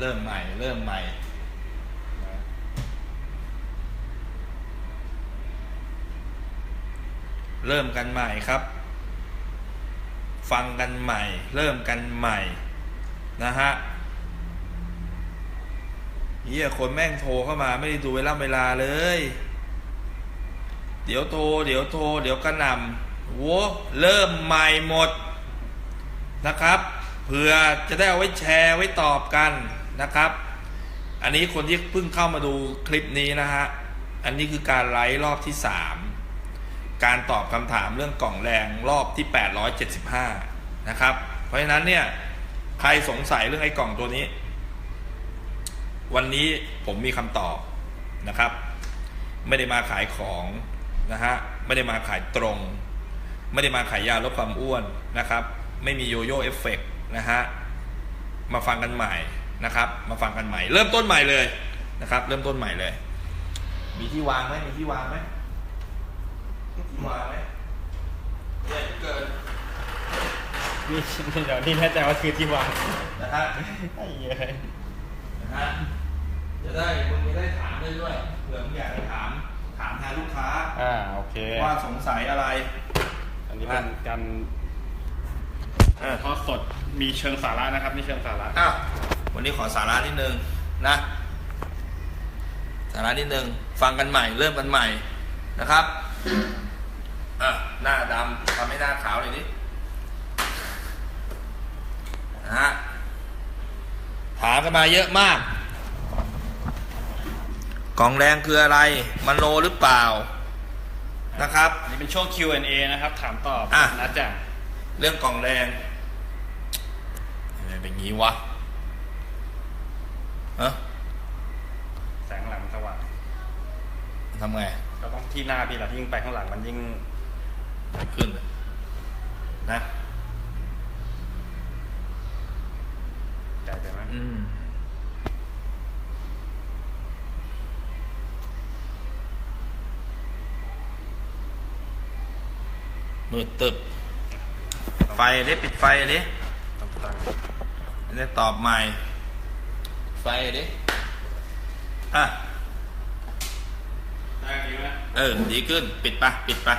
เริ่มใหม่ เริ่มใหม่เริ่มกันใหม่ครับ ฟังกันใหม่ เริ่มกันใหม่ นะฮะเฮียคนแม่งโทรเข้ามาไม่ได้ดูเวลาเวลาเลย เดี๋ยวโทร เดี๋ยวโทร เดี๋ยวกระหน่ำโวเริ่มใหม่หมดนะครับ เผื่อจะได้เอาไว้แชร์ไว้ตอบกัน นะครับ อันนี้คนที่เพิ่งเข้ามาดูคลิปนี้นะฮะ อันนี้คือการไลฟ์รอบที่สามการตอบคำถามเรื่องกล่องแรงรอบที่ 875 นะครับ เพราะฉะนั้นเนี่ย ใครสงสัยเรื่องไอ้กล่องตัวนี้ วันนี้ผมมีคำตอบนะครับ ไม่ได้มาขายของนะฮะ ไม่ได้มาขายตรง ไม่ได้มาขายยาลดความอ้วนนะครับ ไม่มีโยโย่เอฟเฟกต์นะฮะ มาฟังกันใหม่ นะครับ มาฟังกันใหม่ เริ่มต้นใหม่เลยนะครับ เริ่มต้นใหม่เลย มีที่วางไหมมีที่วางไหมที่วางไหมใหญ่เกินนี่เดี๋ยวนี่แน่ใจว่าคือที่วางนะฮะไอ้เหี้ยนะฮะจะได้มึงจะได้ถามได้ด้วยเผื่อมึงอยากจะถามถามแทนลูกค้าอ่าโอเคว่าสงสัยอะไร อันนี้เป็นการทอดสดมีเชิงสาระนะครับนี่เชิงสาระอ้า ววันนี้ขอสาระนิดนึงนะ สาระนิดนึง ฟังกันใหม่ เริ่มกันใหม่นะครับอะหน้าดำทำให้หน้าขาวหน่อยดินะฮะถามกันมาเยอะมาก กล่องแรงคืออะไร มันโนหรือเปล่านะครับ อันนี้เป็นช่วง Q&A นะครับ ถามตอบอะ นะจ๊ะเรื่องกล่องแรงทำไมเป็นงี้วะ เอะแสงหลังสว่างทำไง ก็ต้องที่หน้าพี่แหละยิ่งไปข้างหลังมันยิ่งขึ้น นะใหญ่ไปไหมอืมมืดตึบ ไฟเล็ปิดไฟเล็ต้องตั้งอันนี้ตอบใหม่ ไฟเล็อะได้ดีไหมเออ ดีขึ้น ปิดปะปิดปะ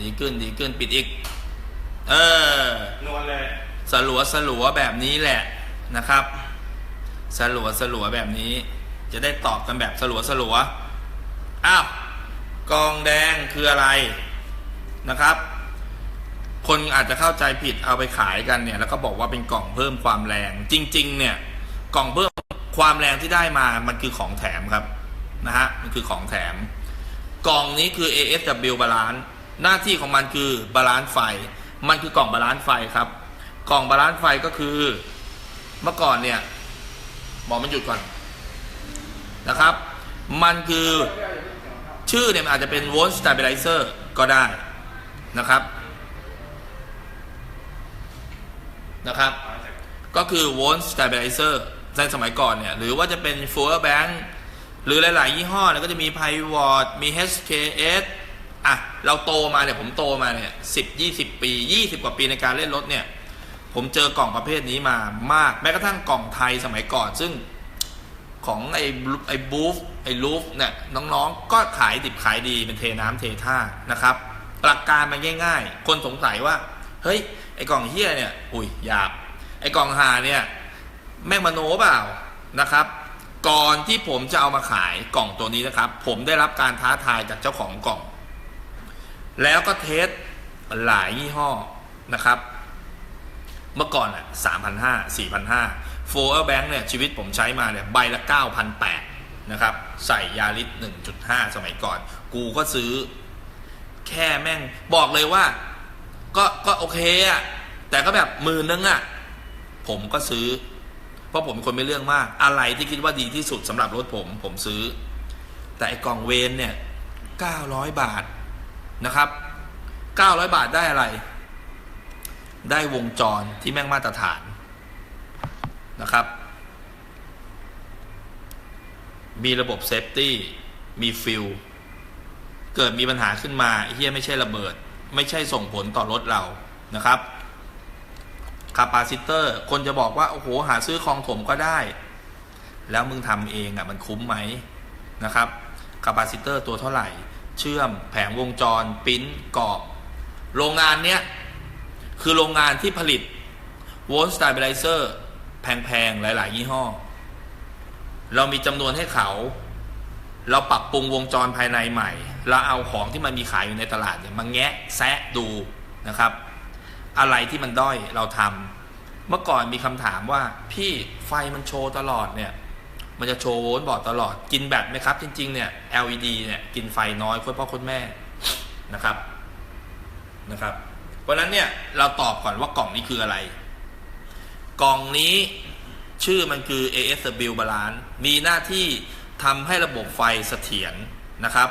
ดีขึ้น ดีขึ้น ปิดอีก เออ นวลเลย สลัวสลัวแบบนี้แหละนะครับ สลัวสลัวแบบนี้ จะได้ตอบกันแบบสลัวสลัวอ้าว กองแดงคืออะไรนะครับ คนอาจจะเข้าใจผิดเอาไปขายกันเนี่ย แล้วก็บอกว่าเป็นกล่องเพิ่มความแรง จริง ๆ เนี่ย กล่องเพิ่ม ความแรงที่ได้มามันคือของแถมครับนะฮะมันคือของแถม กล่องนี้คือ ASW Balance หน้าที่ของมันคือบาลานซ์ไฟ มันคือกล่องบาลานซ์ไฟครับ กล่องบาลานซ์ไฟก็คือเมื่อก่อนเนี่ยบอกมันหยุดก่อนนะครับ มันคือชื่อเนี่ยอาจจะเป็น volt stabilizer ก็ได้นะครับนะครับ ก็คือ volt stabilizer ในสมัยก่อนเนี่ย หรือว่าจะเป็น fuel bank หรือหลาย ๆ ยี่ห้อเนี่ยก็จะมี p i v o t มี HKS อะ เราโตมาเนี่ย ผมโตมาเนี่ยสิบยี่สิบปี20กว่าปีในการเล่นรถเนี่ย ผมเจอกล่องประเภทนี้มามาก แม้กระทั่งกล่องไทยสมัยก่อน ซึ่งของไอ้ไอ้บูฟไอ้ลูฟเนี่ยน้องๆ ก็ขายดิบขายดีเป็นเทน้ำเทท่านะครับหลักการมันง่าย ๆ คนสงสัยว่า เฮ้ย ไอ้กล่องเฮียเนี่ย อุ้ยหยาบไอ้กล่องหาเนี่ย แม่งมโนเปล่านะครับ ก่อนที่ผมจะเอามาขายกล่องตัวนี้นะครับ ผมได้รับการท้าทายจากเจ้าของกล่อง แล้วก็เทสหลายยี่ห้อนะครับ เมื่อก่อนอะสามพันห้าสี่พันห้าโฟร์แบงค์เนี่ยชีวิตผมใช้มาเนี่ยใบละเก้าพันแปดนะครับ ใส่ยาลิสหนึ่งจุดห้าสมัยก่อน กูก็ซื้อ แค่แม่งบอกเลยว่า ก็ก็โอเคอะแต่ก็แบบหมื่นนึงอะ ผมก็ซื้อ เพราะผมเป็นคนไม่เรื่องมาก อะไรที่คิดว่าดีที่สุดสำหรับรถผม ผมซื้อ แต่ไอ้กล่องเวนเนี่ย900บาทนะครับ900บาทได้อะไร ได้วงจรที่แม่งมาตรฐานนะครับ มีระบบเซฟตี้ มีฟิลเกิดมีปัญหาขึ้นมาเฮียไม่ใช่ระเบิด ไม่ใช่ส่งผลต่อรถเรานะครับ คาปาซิเตอร์ คนจะบอกว่า โอ้โห หาซื้อคลองถมก็ได้ แล้วมึงทำเองอะ่ะมันคุ้มไหมนะครับคาปาซิเตอร์ตัวเท่าไหร่ เชื่อมแผงวงจรปิ้นกรอบ โรงงานเนี้ย คือโรงงานที่ผลิตโวลต์ส t ต b บ l ไ z เซอร์แพงๆ หลาย ๆ ยี่ห้อ เรามีจำนวนให้เขา เราปรับปรุงวงจรภายในใหม่ เราเอาของที่มันมีขายอยู่ในตลาดเนี่ยมาแงะแซะดูนะครับ อะไรที่มันด้อยเราทำเมื่อก่อนมีคำถามว่าพี่ไฟมันโชว์ตลอดเนี่ย มันจะโชว์โวลต์บอร์ดตลอดกินแบตไหมครับ จริง ๆ เนี่ย LED เนี่ยกินไฟน้อยคุณพ่อคุณแม่นะครับนะครับ เพราะฉะนั้นเนี่ยเราตอบก่อนว่ากล่องนี้คืออะไร กล่องนี้ชื่อมันคือ ASW Balance มีหน้าที่ทำให้ระบบไฟเสถียรนะครับ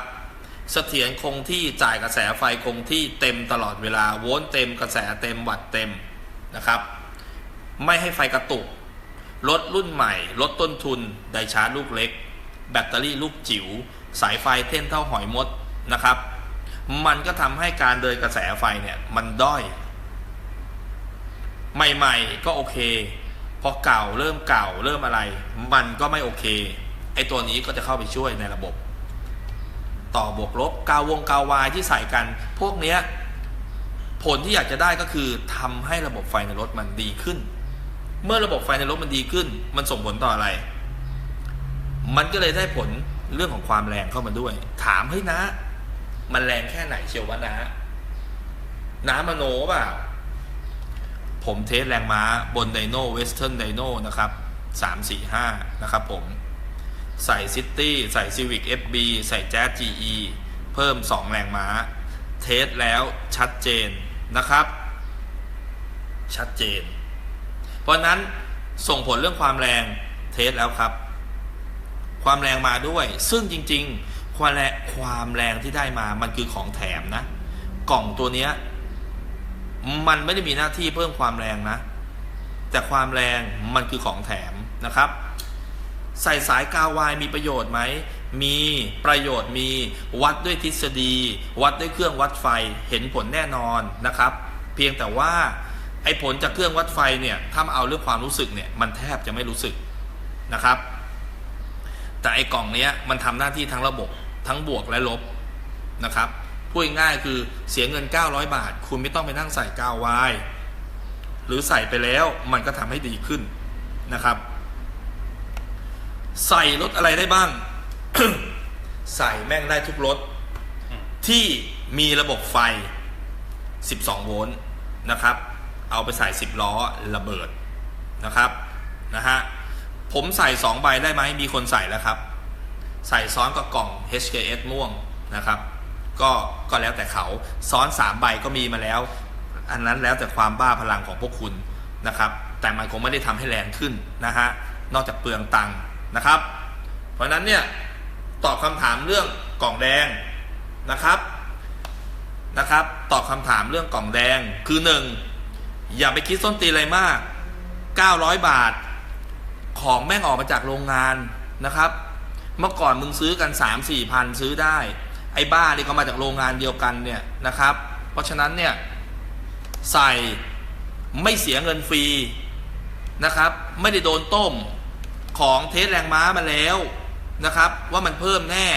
เสถียรคงที่จ่ายกระแสไฟคงที่เต็มตลอดเวลาโวลต์เต็มกระแสเต็มวัตต์เต็มนะครับ ไม่ให้ไฟกระตุกรถรุ่นใหม่ลดต้นทุนไดชาร์จลูกเล็ก แบตเตอรี่ลูกจิ๋วสายไฟเท่นเท่าหอยมดนะครับ มันก็ทำให้การเดินกระแสไฟเนี่ยมันด้อย ใหม่ๆก็โอเค พอเก่าเริ่มเก่าเริ่มอะไร มันก็ไม่โอเคไอตัวนี้ก็จะเข้าไปช่วยในระบบ ต่อบวกลบกาววงกาวายที่ใส่กัน พวกเนี้ยผลที่อยากจะได้ก็คือทำให้ระบบไฟในรถมันดีขึ้น เมื่อระบบไฟในรถมันดีขึ้น มันส่งผลต่ออะไร มันก็เลยได้ผลเรื่องของความแรงเข้ามาด้วย ถามเฮ้ยนะ มันแรงแค่ไหนเชียววะนะน้ำมโนเปล่าผมเทสแรงม้าบนไดโนเวสเทิร์นไดโนนะครับ 3 4 5 นะครับผม ใส่ซิตี้ใส่ Civic FB ใส่แจ๊ z GE เพิ่ม 2 แรงม้า เทสแล้วชัดเจนนะครับ ชัดเจน เพราะนั้นส่งผลเรื่องความแรงเทสแล้วครับ ความแรงมาด้วย ซึ่งจริง ๆ ความแรงความแรงที่ได้มามันคือของแถมนะ กล่องตัวเนี้ยมันไม่ได้มีหน้าที่เพิ่มความแรงนะ แต่ความแรงมันคือของแถมนะครับ ใส่สายกาวายมีประโยชน์ไหม มีประโยชน์มีวัดด้วยทฤษฎี วัดด้วยเครื่องวัดไฟเห็นผลแน่นอนนะครับ เพียงแต่ว่าไอ้ผลจากเครื่องวัดไฟเนี่ยถ้ามาเอาเรื่องความรู้สึกเนี่ยมันแทบจะไม่รู้สึกนะครับ แต่ไอ้กล่องเนี้ยมันทำหน้าที่ทั้งระบบทั้งบวกและลบนะครับพูดง่ายคือเสียเงิน 900 บาท คุณไม่ต้องไปนั่งใส่กาววายหรือใส่ไปแล้วมันก็ทำให้ดีขึ้นนะครับ ใส่รถอะไรได้บ้าง ใส่แม่งได้ทุกรถ ที่มีระบบไฟ 12 โวลต์นะครับ เอาไปใส่ 10 ล้อระเบิดนะครับนะฮะผมใส่ 2 ใบได้ไหมมีคนใส่แล้วครับ ใส่ซ้อนกับกล่อง HKS ม่วงนะครับ ก็ก็แล้วแต่เขาซ้อน 3 ใบก็มีมาแล้ว อันนั้นแล้วแต่ความบ้าพลังของพวกคุณนะครับ แต่มันคงไม่ได้ทำให้แรงขึ้นนะฮะนอกจากเปลืองตังค์ นะครับ เพราะนั้นเนี่ยตอบคำถามเรื่องกล่องแดงนะครับนะครับ ตอบคำถามเรื่องกล่องแดงคือหนึ่งอย่าไปคิดส้นตีนอะไรมาก 900 บาท ของแม่งออกมาจากโรงงานนะครับ เมื่อก่อนมึงซื้อกัน 3 4พันซื้อได้ ไอ้บ้านี่ก็มาจากโรงงานเดียวกันเนี่ยนะครับ เพราะฉะนั้นเนี่ยใส่ไม่เสียเงินฟรีนะครับ ไม่ได้โดนต้ม ของเทสแรงม้ามาแล้วนะครับ ว่ามันเพิ่มแน่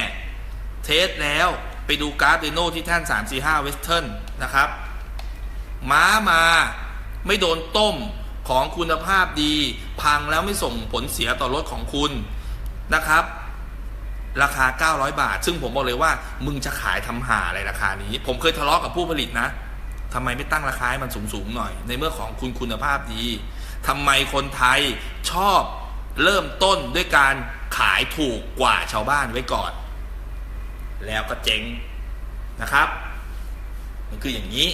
เทสแล้วไปดูการ์ดเดโนที่แท่น 345เวสเทิร์นนะครับ ม้ามาไม่โดนต้มของคุณภาพดี พังแล้วไม่ส่งผลเสียต่อรถของคุณนะครับ ราคา 900 บาท ซึ่งผมบอกเลยว่า มึงจะขายทำหาอะไรราคานี้ ผมเคยทะเลาะกับผู้ผลิตนะทำไมไม่ตั้งราคาให้มันสูงๆหน่อย ในเมื่อของคุณคุณภาพดีทำไมคนไทยชอบ เริ่มต้นด้วยการขายถูกกว่าชาวบ้านไว้ก่อน แล้วก็เจ๊งนะครับ มันคืออย่างนี้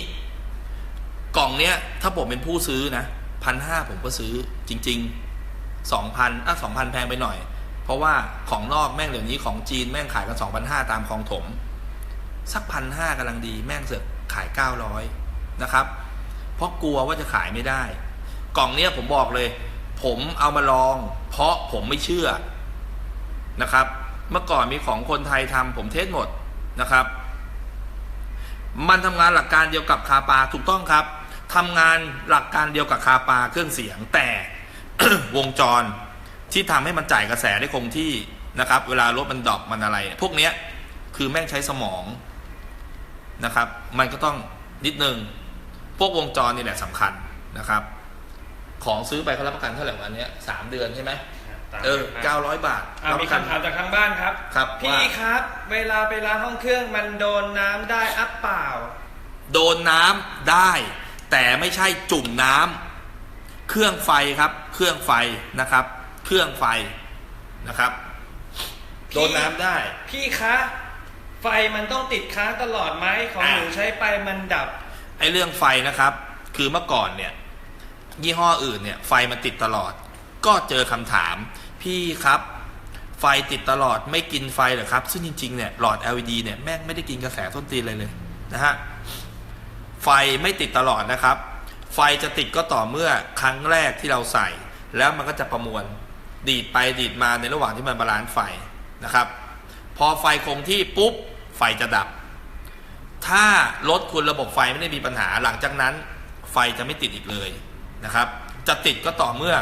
กล่องเนี้ย ถ้าผมเป็นผู้ซื้อนะพันห้าผมก็ซื้อจริงๆสองพันอะสองพันแพงไปหน่อย เพราะว่าของนอกแม่งเดี๋ยวนี้ของจีนแม่งขายกันสองพันห้าตามคลองถม สักพันห้ากำลังดีแม่งเสือกขายเก้าร้อยนะครับ เพราะกลัวว่าจะขายไม่ได้ กล่องเนี้ยผมบอกเลย ผมเอามาลอง เพราะผมไม่เชื่อนะครับ เมื่อก่อนมีของคนไทยทำผมเทสหมดนะครับ มันทำงานหลักการเดียวกับคาปาถูกต้องครับทำงานหลักการเดียวกับคาปาเครื่องเสียงแต่วงจรที่ทำให้มันจ่ายกระแสได้คงที่นะครับ เวลารถมันดรอปมันอะไร พวกเนี้ยคือแม่งใช้สมองนะครับ มันก็ต้องนิดนึง พวกวงจรนี่แหละสำคัญนะครับ ของซื้อไปเขารับประกันเท่าไหร่วันเนี้ยสามเดือนใช่ไหมเออเก้าร้อยบาทอะรับมีประกันคำถามจากทางบ้านครับครับพี่ว่าครับ เวลาไปล้างห้องเครื่องมันโดนน้ำได้อัพเปล่า โดนน้ำได้ แต่ไม่ใช่จุ่มน้ำเครื่องไฟครับ เครื่องไฟนะครับ เครื่องไฟนะครับพี่โดนน้ำได้ พี่คะไฟมันต้องติดค้างตลอดไหมของอะหนูใช้ไปมันดับไอ้เรื่องไฟนะครับ คือเมื่อก่อนเนี่ย ยี่ห้ออื่นเนี่ยไฟมันติดตลอด ก็เจอคำถาม พี่ครับ ไฟติดตลอดไม่กินไฟเหรอครับ ซึ่งจริงๆเนี่ยหลอด LED เนี่ยแม่งไม่ได้กินกระแสต้นตีนเลยเลยนะฮะไฟไม่ติดตลอดนะครับ ไฟจะติดก็ต่อเมื่อครั้งแรกที่เราใส่ แล้วมันก็จะประมวลดีดไปดีดมาในระหว่างที่มันบาลานซ์ไฟนะครับ พอไฟคงที่ปุ๊บไฟจะดับ ถ้ารถคุณระบบไฟไม่ได้มีปัญหาหลังจากนั้น ไฟจะไม่ติดอีกเลย นะครับ จะติดก็ต่อเมื่อ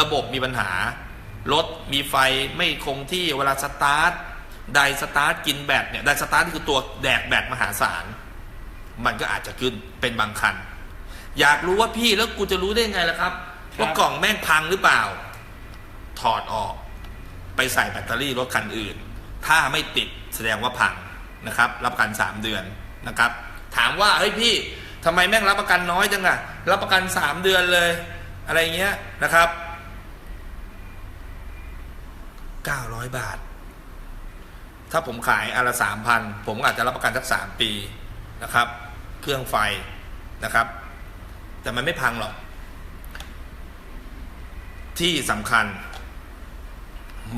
ระบบมีปัญหา รถมีไฟไม่คงที่เวลาสตาร์ทไดสตาร์ทกินแบตเนี่ยไดสตาร์ทคือตัวแดกแบตมหาศาล มันก็อาจจะขึ้นเป็นบางคัน อยากรู้ว่าพี่แล้วกูจะรู้ได้ไงล่ะครับครับว่ากล่องแม่งพังหรือเปล่า ถอดออก ไปใส่แบตเตอรี่รถคันอื่น ถ้าไม่ติดแสดงว่าพังนะครับ รับประกัน3เดือนนะครับ ถามว่าเฮ้ยพี่ ทำไมแม่งรับประกันน้อยจังอะรับประกัน3เดือนเลยอะไรเงี้ยนะครับ900บาท ถ้าผมขายอันละสามพันผมอาจจะรับประกันสักสามปีนะครับ เครื่องไฟนะครับ แต่มันไม่พังหรอก ที่สำคัญ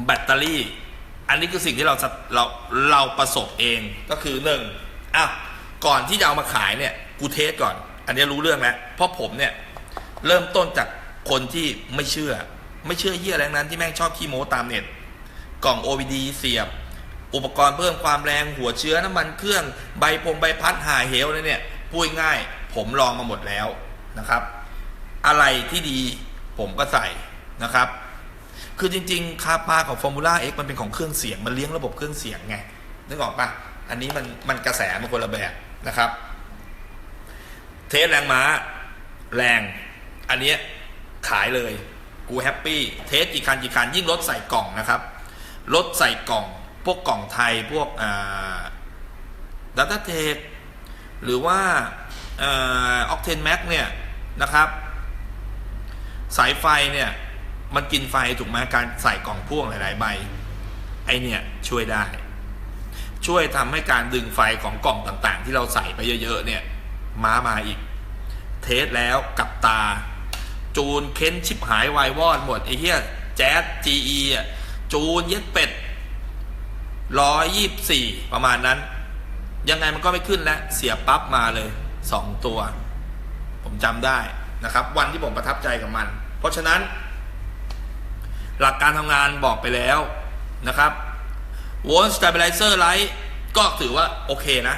แบตเตอรี่ อันนี้คือสิ่งที่เราเราเราประสบเองก็คือหนึ่งอะก่อนที่จะเอามาขายเนี่ย กูเทสก่อน อันนี้รู้เรื่องแล้ว เพราะผมเนี่ย เริ่มต้นจากคนที่ไม่เชื่อ ไม่เชื่อเหี้ยอะไรงนั้นที่แม่งชอบขี้โม้ตามเน็ต กล่อง OBD เสียบ อุปกรณ์เพิ่มความแรงหัวเชื้อน้ำมันเครื่องใบพงใบพัดหาเหวอะไรเนี่ยพูดง่าย ผมลองมาหมดแล้วนะครับ อะไรที่ดีผมก็ใส่นะครับ คือจริงๆ คาปาของ Formula X มันเป็นของเครื่องเสียง มันเลี้ยงระบบเครื่องเสียงไงนึกออกปะอันนี้มันมันกระแสมันคนละแบบนะครับ เทสแรงม้า แรง อันเนี้ยขายเลย กูแฮปปี้ เทสกี่คันกี่คัน ยิ่งรถใส่กล่องนะครับ รถใส่กล่อง พวกกล่องไทย พวกอ่าดัตต้าเทคหรือว่าออกเทนแม็กเนี่ยนะครับ สายไฟเนี่ยมันกินไฟถูกไหมการใส่กล่องพ่วงหลาย ๆ ใบ ไอเนี่ยช่วยได้ ช่วยทำให้การดึงไฟของกล่องต่างๆ ที่เราใส่ไปเยอะ ๆ เนี่ย ม้ามาอีก เทสแล้วกับตา จูนเค้นชิบหายวายวอดหมดไอ้เหี้ยแจ๊ส GE อะจูนเย็ดเป็ดร้อยยี่สี่ประมาณนั้น ยังไงมันก็ไม่ขึ้นแล้วเสียปั๊บมาเลยสองตัว ผมจำได้นะครับ วันที่ผมประทับใจกับมัน เพราะฉะนั้น หลักการทำงานบอกไปแล้วนะครับ w o l stabilizer light ก็ถือว่าโอเคนะ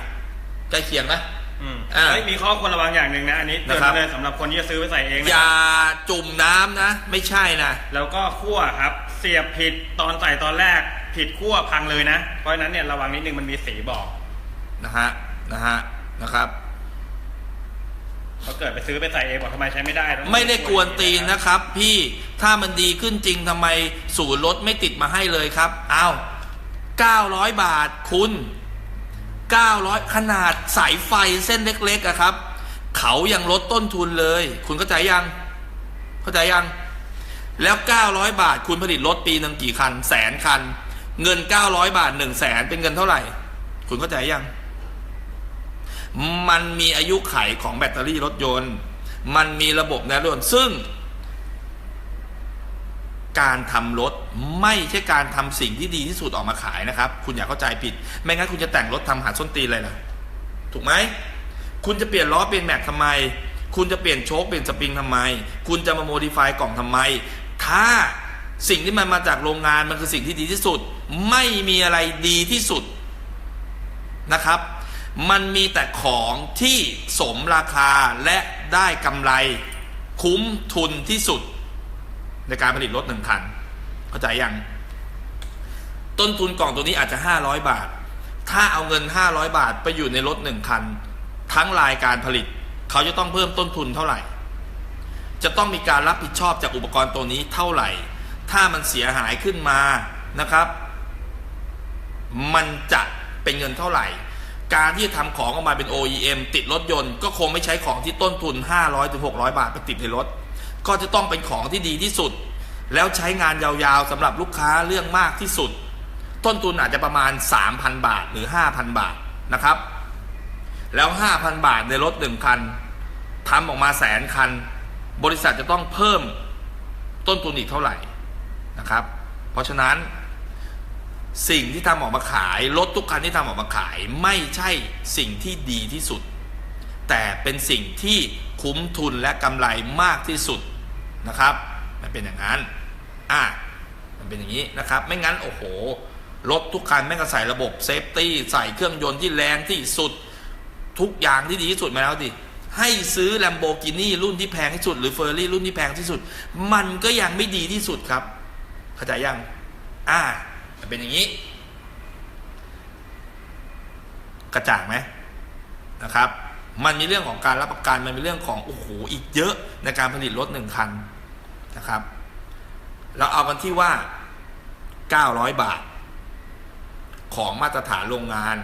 ใกล้เคียงนะ อ่า เฮ้ยมีข้อควรระวังอย่างหนึ่งนะ อันนี้เตือนนะครับไว้เลยสำหรับคนที่จะซื้อไปใส่เองนะอย่าจุ่มน้ำนะ ไม่ใช่นะ แล้วก็คั่วครับ เสียบผิดตอนใส่ตอนแรก ผิดคั่วพังเลยนะ เพราะฉะนั้นเนี่ยระวังนิดนึงมันมีสีบอกนะฮะ นะฮะ นะครับ พอเกิดไปซื้อไปใส่เองบอกทำไมใช้ไม่ได้ต้องไม่ได้กวนตีนนะครับ พี่ ถ้ามันดีขึ้นจริงทำไมศูนย์รถไม่ติดมาให้เลยครับอ้าว900 บาทคุณ 900 ขนาดสายไฟเส้นเล็กๆอะครับ เขายังลดต้นทุนเลย คุณเข้าใจยัง เข้าใจยัง แล้ว 900 บาทคุณผลิตรถปีหนึ่งกี่คัน แสนคัน เงิน 900 บาท 1 0 0 0 0แสนเป็นเงินเท่าไหร่ คุณเข้าใจยัง มันมีอายุไขของแบตเตอรี่รถยนต์ มันมีระบบแนวรถซึ่ง การทำรถไม่ใช่การทำสิ่งที่ดีที่สุดออกมาขายนะครับ คุณอย่าเข้าใจผิด ไม่งั้นคุณจะแต่งรถทำหาส้นตีนเลยนะถูกไหมคุณจะเปลี่ยนล้อเปลี่ยนแม็กทำไม คุณจะเปลี่ยนโชคเปลี่ยนสปริงทำไม คุณจะมาโมดิฟายกล่องทำไม ถ้าสิ่งที่มันมาจากโรงงานมันคือสิ่งที่ดีที่สุด ไม่มีอะไรดีที่สุดนะครับ มันมีแต่ของที่สมราคาและได้กำไร คุ้มทุนที่สุด ในการผลิตรถหนึ่งคัน เข้าใจยัง ต้นทุนกล่องตัวนี้อาจจะ500บาท ถ้าเอาเงิน500บาทไปอยู่ในรถหนึ่งคัน ทั้งรายการผลิต เขาจะต้องเพิ่มต้นทุนเท่าไหร่ จะต้องมีการรับผิดชอบจากอุปกรณ์ตัวนี้เท่าไหร่ ถ้ามันเสียหายขึ้นมานะครับ มันจะเป็นเงินเท่าไหร่ การที่จะทำของออกมาเป็น OEM ติดรถยนต์ ก็คงไม่ใช้ของที่ต้นทุน 500-600 บาทไปติดในรถ ก็จะต้องเป็นของที่ดีที่สุด แล้วใช้งานยาวๆสำหรับลูกค้าเรื่องมากที่สุด ต้นทุนอาจจะประมาณ 3,000 บาทหรือ 5,000 บาทนะครับ แล้ว 5,000 บาทในรถหนึ่งคันทำออกมาแสนคัน บริษัทจะต้องเพิ่มต้นทุนอีกเท่าไหร่นะครับ เพราะฉะนั้นสิ่งที่ทำออกมาขาย รถทุกคันที่ทำออกมาขายไม่ใช่สิ่งที่ดีที่สุด แต่เป็นสิ่งที่คุ้มทุนและกำไรมากที่สุด นะครับ มันเป็นอย่างนั้นอะมันเป็นอย่างนี้นะครับ ไม่งั้น โอ้โห รถทุกคันแม่งก็ใส่ระบบเซฟตี้ใส่เครื่องยนต์ที่แรงที่สุด ทุกอย่างที่ดีที่สุดมาแล้วดิให้ซื้อ Lamborghini รุ่นที่แพงที่สุด หรือ Ferrari รุ่นที่แพงที่สุด มันก็ยังไม่ดีที่สุดครับ เข้าใจยัง อ่ามันเป็นอย่างนี้ กระจ่างไหมนะครับ มันมีเรื่องของการรับประกัน มันมีเรื่องของโอ้โหอีกเยอะในการผลิตรถหนึ่งคัน นะครับ เราเอากันที่ว่า 900 บาท ของมาตรฐานโรงงาน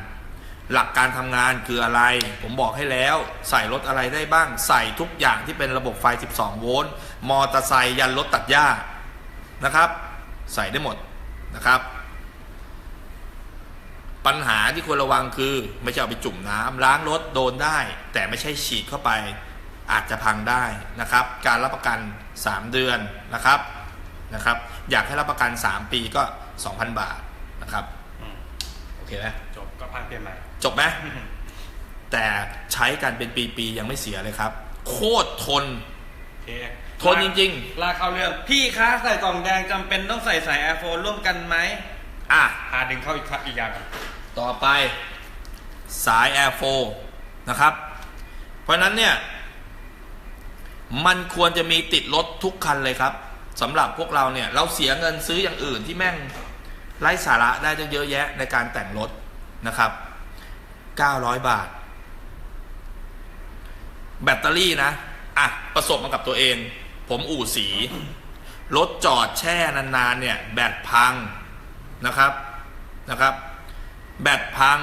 หลักการทำงานคืออะไร ผมบอกให้แล้ว ใส่รถอะไรได้บ้าง ใส่ทุกอย่างที่เป็นระบบไฟ 12 โวลต์ มอเตอร์ไซค์ยันรถตัดหญ้านะครับ ใส่ได้หมดนะครับ ปัญหาที่ควรระวังคือ ไม่ใช่เอาไปจุ่มน้ำล้างรถโดนได้ แต่ไม่ใช่ฉีดเข้าไป อาจจะพังได้นะครับ การรับประกัน 3 เดือนนะครับนะครับ อยากให้รับประกัน 3 ปีก็ 2,000 บาทนะครับอืมโอเคไหมจบก็พังเปลี่ยนใหม่ จบไหมแต่ใช้กันเป็นปีๆยังไม่เสียเลยครับ โคตรทนโอเคทนจริงลากเข้าเรื่อง พี่คะใส่กล่องแดงจำเป็นต้องใส่สายแอร์โฟนร่วมกันไหมๆอะพาดึงเข้าอีกครับอีกอย่างก่อนต่อไปสาย Air 4นะครับ เพราะฉะนั้นเนี่ย มันควรจะมีติดรถทุกคันเลยครับสำหรับพวกเราเนี่ย เราเสียเงินซื้ออย่างอื่นที่แม่งไร้สาระได้ตั้งเยอะแยะในการแต่งรถนะครับ 900 บาท แบตเตอรี่นะ อะ ประสบมากับตัวเอง ผมอู่สี รถจอดแช่นานๆเนี่ย แบตพังนะครับนะครับ แบตพัง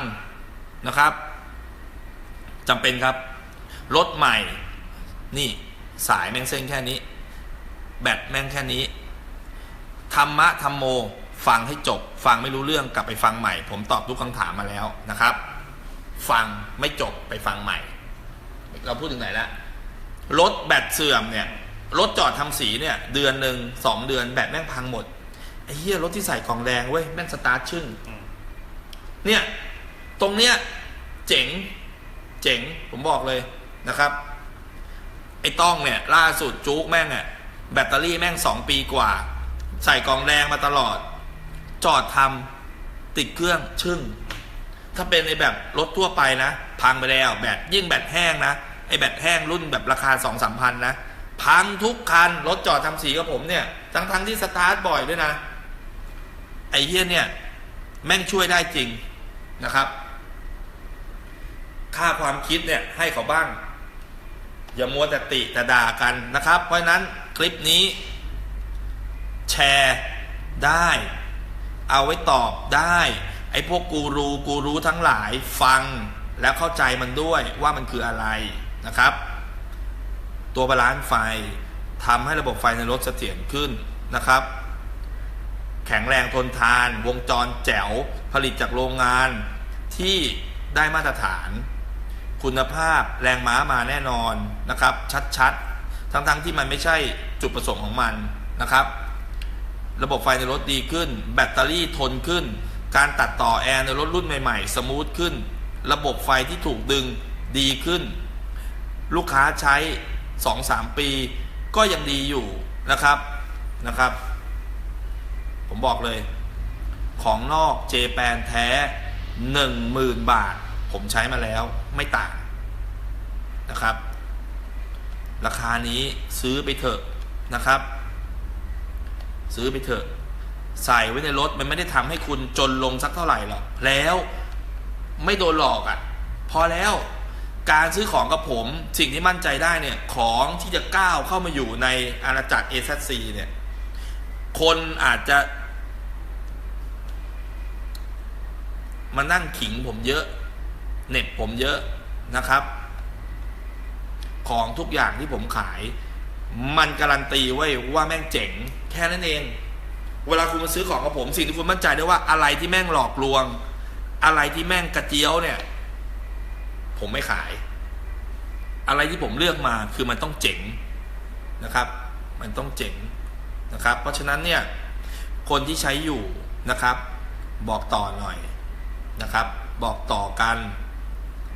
นะครับจำเป็นครับ รถใหม่นี่ สายแม่งเส้นแค่นี้ แบตแม่งแค่นี้ธรรมะธรรมโม ฟังให้จบ ฟังไม่รู้เรื่องกลับไปฟังใหม่ ผมตอบทุกคำถามมาแล้วนะครับ ฟังไม่จบไปฟังใหม่ เราพูดถึงไหนแล้วรถแบตเสื่อมเนี่ยรถจอดทำสีเนี่ย เดือนหนึ่งสองเดือนแบตแม่งพังหมดไอ้เหี้ยรถที่ใส่กล่องแดงเว้ยแม่งสตาร์ทชึ่งเนี่ย ตรงเนี้ยเจ๋ง เจ๋งผมบอกเลยนะครับ ไอ้ต้องเนี่ยล่าสุดจุกแม่งอะแบตเตอรี่แม่งสองปีกว่า ใส่กองแดงมาตลอด จอดทำติดเครื่องชึ่ง ถ้าเป็นในแบบรถทั่วไปนะ พังไปแล้วแบตยิ่งแบตแห้งนะไอ้แบตแห้งรุ่นแบบราคาสองสามพันนะพังทุกคันรถจอดทำสีกับผมเนี่ย ทั้งทั้งที่สตาร์ทบ่อยด้วยนะ ไอ้เฮียเนี่ย แม่งช่วยได้จริงนะครับ ค่าความคิดเนี่ยให้เขาบ้าง อย่ามัวแต่ติแต่ด่ากันนะครับ เพราะนั้นคลิปนี้แชร์ได้ เอาไว้ตอบได้ ไอ้พวกกูรูกูรู้ทั้งหลายฟังแล้วเข้าใจมันด้วยว่ามันคืออะไรนะครับ ตัวบาลานซ์ไฟทำให้ระบบไฟในรถเสถียรขึ้นนะครับ แข็งแรงทนทาน วงจรแจ๋วผลิตจากโรงงานที่ได้มาตรฐาน คุณภาพแรงม้ามาแน่นอนนะครับ ชัดๆ ทั้งๆที่มันไม่ใช่จุดประสงค์ของมันนะครับ ระบบไฟในรถดีขึ้น แบตเตอรี่ทนขึ้น การตัดต่อแอร์ในรถรุ่นใหม่ๆ สมูทขึ้น ระบบไฟที่ถูกดึงดีขึ้น ลูกค้าใช้ 2-3 ปีก็ยังดีอยู่นะครับนะครับ ผมบอกเลย ของนอกเจแปนแท้ 10,000 บาท ผมใช้มาแล้วไม่ต่างนะครับ ราคานี้ซื้อไปเถอะนะครับ ซื้อไปเถอะ ใส่ไว้ในรถมันไม่ได้ทำให้คุณจนลงสักเท่าไหร่หรอกแล้วไม่โดนหลอกอะ่ะ พอแล้วการซื้อของกับผมสิ่งที่มั่นใจได้เนี่ย ของที่จะก้าวเข้ามาอยู่ในอาณาจักร a z c เนี่ย คนอาจจะ มานั่งขิงผมเยอะ เน็บผมเยอะนะครับ ของทุกอย่างที่ผมขาย มันการันตีไว้ว่าแม่งเจ๋ง แค่นั้นเอง เวลาคุณมาซื้อของกับผมสิ่งที่คุณมั่นใจได้ว่าอะไรที่แม่งหลอกลวง อะไรที่แม่งกระเจียวเนี่ย ผมไม่ขาย อะไรที่ผมเลือกมาคือมันต้องเจ๋งนะครับ มันต้องเจ๋งนะครับ เพราะฉะนั้นเนี่ยคนที่ใช้อยู่นะครับ บอกต่อหน่อยนะครับ บอกต่อกัน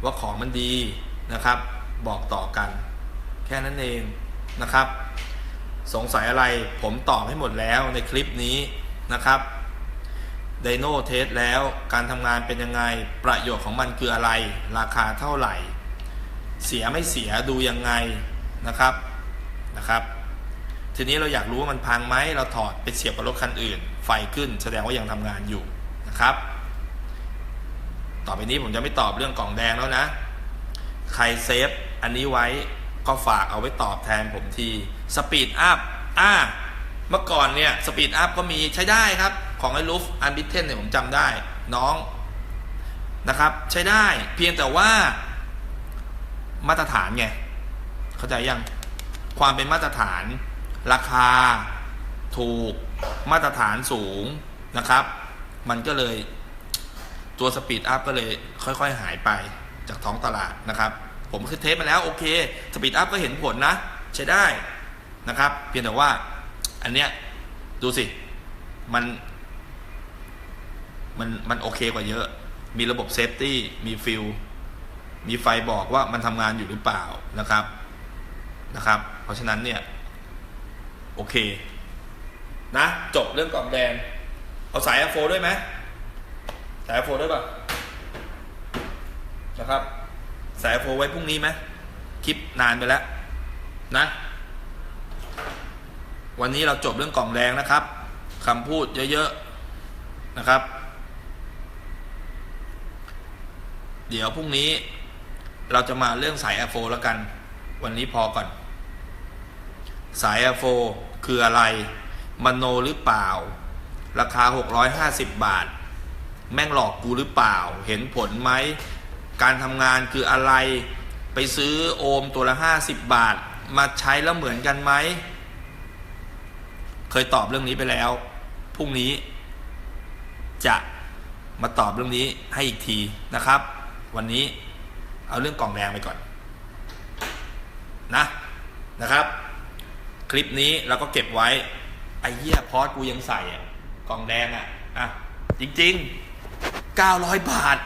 ว่าของมันดีนะครับ บอกต่อกัน แค่นั้นเองนะครับ สงสัยอะไรผมตอบให้หมดแล้วในคลิปนี้นะครับไดโนเทสแล้วการทำงานเป็นยังไงประโยชน์ของมันคืออะไร ราคาเท่าไหร่ เสียไม่เสียดูยังไงนะครับนะครับ ทีนี้เราอยากรู้ว่ามันพังไหมเราถอดไปเสียบกับรถคันอื่น ไฟขึ้นแสดงว่ายังทำงานอยู่นะครับ ต่อไปนี้ผมจะไม่ตอบเรื่องกล่องแดงแล้วนะ ใครเซฟอันนี้ไว้ก็ฝากเอาไว้ตอบแทนผมทีสปีดอัพอ่าเมื่อก่อนเนี่ยสปีดอัพก็มีใช้ได้ครับ ของไอ้ลูฟอันบิทเทนเนี่ยผมจำได้น้องนะครับ ใช้ได้เพียงแต่ว่ามาตรฐานไง เข้าใจยัง ความเป็นมาตรฐาน ราคา ถูกมาตรฐานสูงนะครับ มันก็เลย ตัวสปีดอัพก็เลยค่อยๆ หายไปจากท้องตลาดนะครับ ผมคือเทสมาแล้วโอเคสปีดอัพก็เห็นผลนะ ใช้ได้นะครับ เพียงแต่ว่าอันเนี้ยดูสิ มัน มันมันโอเคกว่าเยอะ มีระบบเซฟตี้มีฟิลมีไฟบอกว่ามันทำงานอยู่หรือเปล่านะครับนะครับ เพราะฉะนั้นเนี่ย โอเค นะ จบเรื่องกล่องแดงเอาสายอโฟด้วยไหม สายโฟด้วยป่ะนะครับ สายโฟไว้พรุ่งนี้ไหมคลิปนานไปแล้วนะ วันนี้เราจบเรื่องกล่องแดงนะครับคำพูดเยอะๆนะครับ เดี๋ยวพรุ่งนี้เราจะมาเรื่องสายอโฟแล้วกัน วันนี้พอก่อน สายอโฟคืออะไร มโนหรือเปล่า ราคา 650 บาท แม่งหลอกกูหรือเปล่า เห็นผลไหม การทำงานคืออะไร ไปซื้อโอมตัวละ 50 บาท มาใช้แล้วเหมือนกันไหม เคยตอบเรื่องนี้ไปแล้ว พรุ่งนี้ จะมาตอบเรื่องนี้ให้อีกทีนะครับ วันนี้เอาเรื่องกล่องแดงไปก่อน นะนะครับ คลิปนี้เราก็เก็บไว้ ไอ้เหี้ยพอสกูยังใส่อะกล่องแดงอะอะ จริง ๆ 900 บาท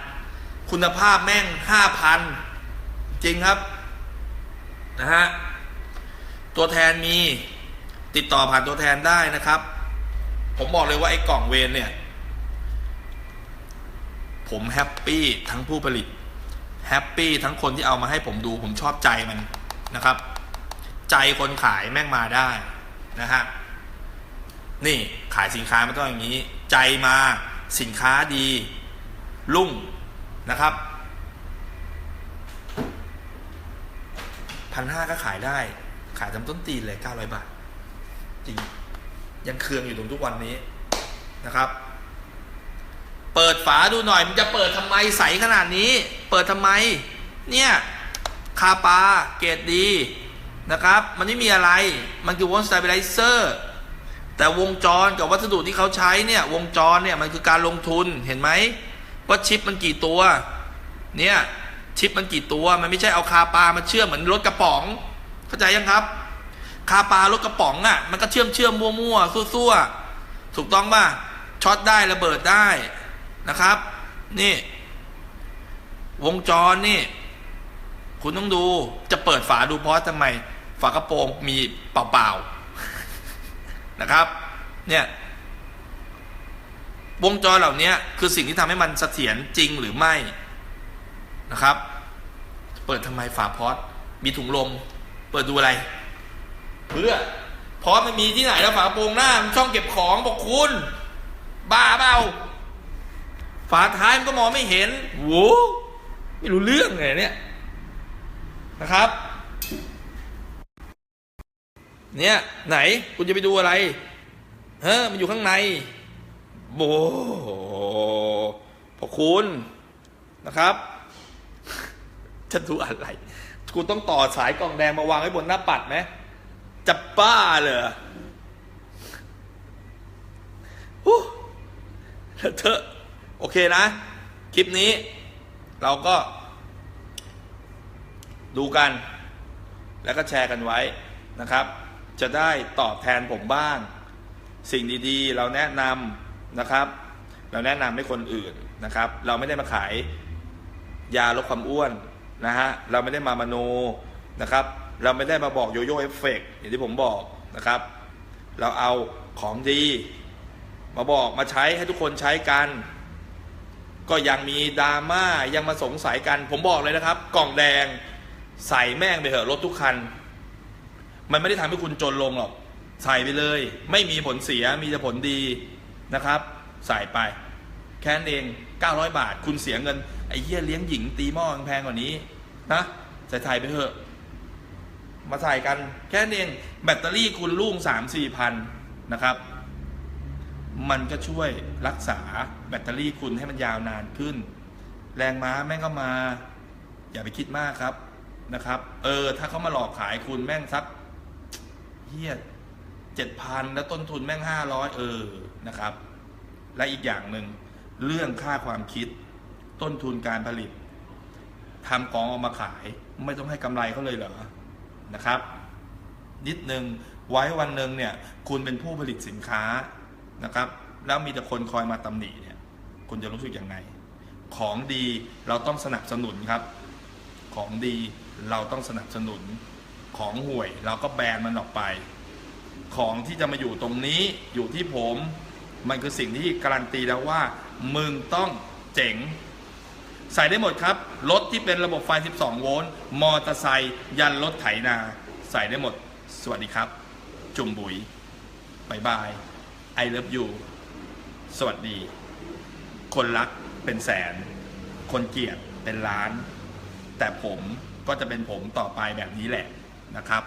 คุณภาพแม่ง 5,000 จริงครับ นะฮะ ตัวแทนมีติดต่อผ่านตัวแทนได้นะครับ ผมบอกเลยว่าไอ้กล่องเวนเนี่ย ผมแฮปปี้ทั้งผู้ผลิต แฮปปี้ทั้งคนที่เอามาให้ผมดู ผมชอบใจมันนะครับ ใจคนขายแม่งมาได้นะฮะนี่ขายสินค้ามันต้องอย่างนี้ ใจมาสินค้าดี รุ่งนะครับพันห้าก็ขายได้ ขายทำต้นตีนเลยเก้าร้อยบาท จริง ยังเคืองอยู่ตรงทุกวันนี้นะครับ เปิดฝาดูหน่อย มันจะเปิดทำไมใสขนาดนี้ เปิดทำไม เนี่ยคาปาเกรดดีนะครับ มันไม่มีอะไร มันคือวงส t ต b ไ l เซอร์ แต่วงจรกับวัสดุที่เขาใช้เนี่ย วงจรเนี่ย มันคือการลงทุน เห็นไหม ว่าชิปมันกี่ตัว เนี่ยชิปมันกี่ตัว มันไม่ใช่เอาคาปามาเชื่อมเหมือนรถกระป๋อง เข้าใจยังครับ คาปารถกระป๋องอะ่ะ มันก็เชื่อมเชื่อมมั่วมั่วๆซั่วๆถูกต้องป่ะช็อตได้ระเบิดได้นะครับ นี่ วงจรนี่ คุณต้องดูจะเปิดฝาดูเพราะทำไม ฝากระโปรงมีเปล่าๆนะครับ เนี่ย วงจรเหล่านี้คือสิ่งที่ทำให้มันเสถียรจริงหรือไม่นะครับ เปิดทำไมฝาพอสมีถุงลม เปิดดูอะไร เพื่อพอสมันมีที่ไหนแล้วฝาโปรงหน้ามันช่องเก็บของบอกคุณ บ้าเปล่าฝาท้ายมันก็มองไม่เห็นโว้ไม่รู้เรื่องเลยเนี่ยนะครับ เนี่ย ไหนคุณจะไปดูอะไรเฮ้อมันอยู่ข้างใน โบพอคุณนะครับจะดูอะไรคุณต้องต่อสายกล่องแดงมาวางไว้บนหน้าปัดไหมจะบ้าเหรอฮู้เถอโอเคนะ คลิปนี้ เราก็ ดูกัน แล้วก็แชร์กันไว้นะครับ จะได้ตอบแทนผมบ้าง สิ่งดีๆ เราแนะนำ นะครับ เราแนะนำให้คนอื่นนะครับ เราไม่ได้มาขายยาลดความอ้วนนะฮะเราไม่ได้มามโนนะครับ เราไม่ได้มาบอกโยโย่เอฟเฟกอย่างที่ผมบอกนะครับ เราเอาของดี มาบอกมาใช้ให้ทุกคนใช้กัน ก็ยังมีดราม่ายังมาสงสัยกัน ผมบอกเลยนะครับ กล่องแดงใส่แม่งไปเถอะรถทุกคัน มันไม่ได้ทำให้คุณจนลงหรอก ใส่ไปเลย ไม่มีผลเสียมีแต่ผลดี นะครับ ใส่ไป แค่นั้นเอง 900 บาท คุณเสียเงิน ไอ้เหี้ยเลี้ยงหญิงตีหม้อแพงกว่านี้นะใส่ไทยไปเถอะ มาใส่กัน แค่นั้นเอง แบตเตอรี่คุณลุ่ง3 4พันนะครับ มันก็ช่วยรักษาแบตเตอรี่คุณให้มันยาวนานขึ้น แรงม้าแม่งก็มา อย่าไปคิดมากครับนะครับ เออ ถ้าเขามาหลอกขายคุณแม่งสักเฮียเจ็ดพันแล้วต้นทุนแม่งห้าร้อยเออ นะครับ และอีกอย่างหนึ่งเรื่องค่าความคิดต้นทุนการผลิตทำของออกมาขาย ไม่ต้องให้กำไรเขาเลยเหรอนะครับ นิดนึงไว้วันหนึ่งเนี่ย คุณเป็นผู้ผลิตสินค้านะครับ แล้วมีแต่คนคอยมาตำหนิเนี่ย คุณจะรู้สึกยังไง ของดีเราต้องสนับสนุนครับ ของดีเราต้องสนับสนุนของห่วยเราก็แบนมันออกไป ของที่จะมาอยู่ตรงนี้อยู่ที่ผม มันคือสิ่งที่การันตีแล้วว่า มึงต้องเจ๋ง ใส่ได้หมดครับ รถที่เป็นระบบไฟ 12 โวลต์มอเตอร์ไซค์ยันรถไถนา ใส่ได้หมด สวัสดีครับ จุ่มบุ๋ยบายบาย I love you สวัสดี คนรักเป็นแสน คนเกลียดเป็นล้าน แต่ผมก็จะเป็นผมต่อไปแบบนี้แหละนะครับ